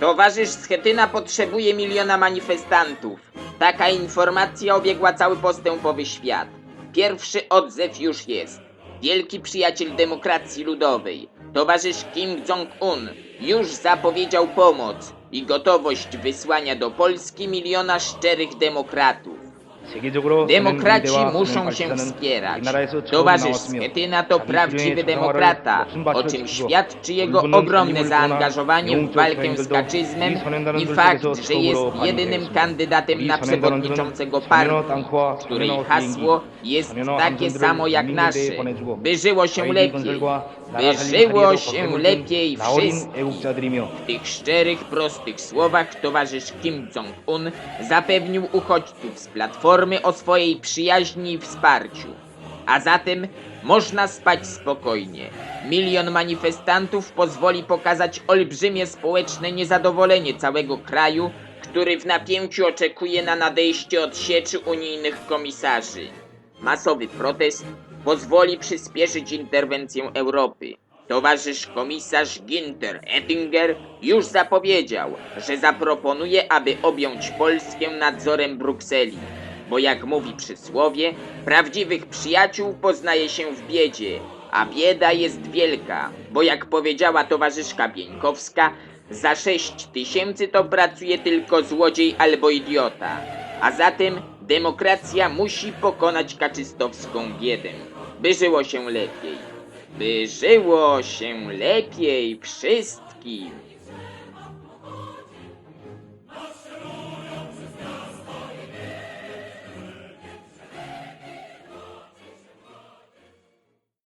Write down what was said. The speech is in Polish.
Towarzysz Schetyna potrzebuje miliona manifestantów. Taka informacja obiegła cały postępowy świat. Pierwszy odzew już jest. Wielki przyjaciel demokracji ludowej, towarzysz Kim Jong-un, już zapowiedział pomoc i gotowość wysłania do Polski miliona szczerych demokratów. Demokraci muszą się wspierać. Towarzysz Schetyna to prawdziwy demokrata, o czym świadczy jego ogromne zaangażowanie w walkę z kaczyzmem i fakt, że jest jedynym kandydatem na przewodniczącego partii, której hasło jest takie samo jak nasze. By żyło się lepiej, by żyło się lepiej wszystkim. W tych szczerych, prostych słowach towarzysz Kim Jong-un zapewnił uchodźców z Platformy o swojej przyjaźni i wsparciu. A zatem można spać spokojnie. Milion manifestantów pozwoli pokazać olbrzymie społeczne niezadowolenie całego kraju, który w napięciu oczekuje na nadejście odsieczy unijnych komisarzy. Masowy protest pozwoli przyspieszyć interwencję Europy. Towarzysz komisarz Ginter Ettinger już zapowiedział, że zaproponuje, aby objąć Polskę nadzorem Brukseli. Bo jak mówi przysłowie, prawdziwych przyjaciół poznaje się w biedzie, a bieda jest wielka, bo jak powiedziała towarzyszka Bieńkowska, za sześć tysięcy to pracuje tylko złodziej albo idiota. A zatem demokracja musi pokonać kaczystowską biedę, by żyło się lepiej. By żyło się lepiej wszystkim.